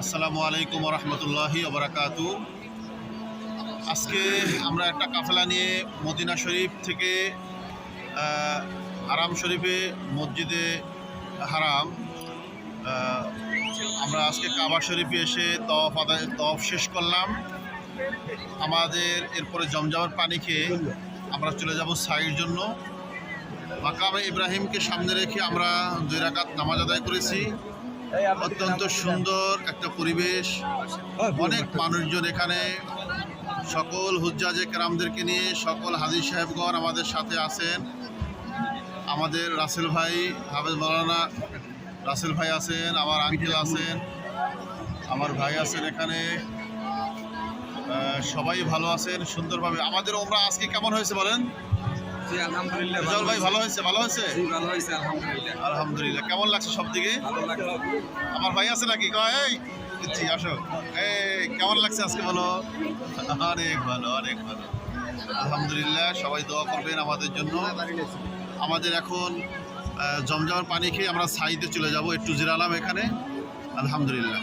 আসসালামু আলাইকুম রহমতুল্লাহি ওবরাকাতু। আজকে আমরা একটা কাফেলা নিয়ে মদিনা শরীফ থেকে আহ, হারাম শরীফে মসজিদে হারাম। আমরা আজকে কাবা শরীফে এসে তফ আদায় তফ শেষ করলাম। আমাদের এরপরে জমজমের পানি খেয়ে আমরা চলে যাব সাইয়ের জন্য। মাকামে ইব্রাহিমকে সামনে রেখে আমরা দুই রাকাত নামাজ আদায় করেছি। অত্যন্ত সুন্দর একটা পরিবেশ। অনেক মানুষজন এখানে সকল হুজ্জাজে কেরামদেরকে নিয়ে সকল হাজির সাহেবগণ আমাদের সাথে আছেন। আমাদের রাসেল ভাই হাফেজ মৌলানা রাসেল ভাই আছেন আমার আঙ্কেল আছেন আমার ভাই আছেন এখানে। সবাই ভালো আছেন সুন্দরভাবে। আমাদের ওমরা আজকে কেমন হয়েছে বলেন? জি আলহামদুলিল্লাহ রেজাউল ভাই ভালো হয়েছে? ভালো হয়েছে? জি ভালো হয়েছে আলহামদুলিল্লাহ। আলহামদুলিল্লাহ। কেমন লাগছে সব দিকে ভালো আমার ভাই আছে নাকি? কয় এই জি আসো। এই কেমন লাগছে আজকে বলো? অনেক ভালো অনেক ভালো। আলহামদুলিল্লাহ সবাই দোয়া করবেন আমাদের জন্য। আমাদের এখন জমজমার পানি খেয়ে আমরা সাইতে চলে যাব। একটু জিরালাম এখানে। আলহামদুলিল্লাহ।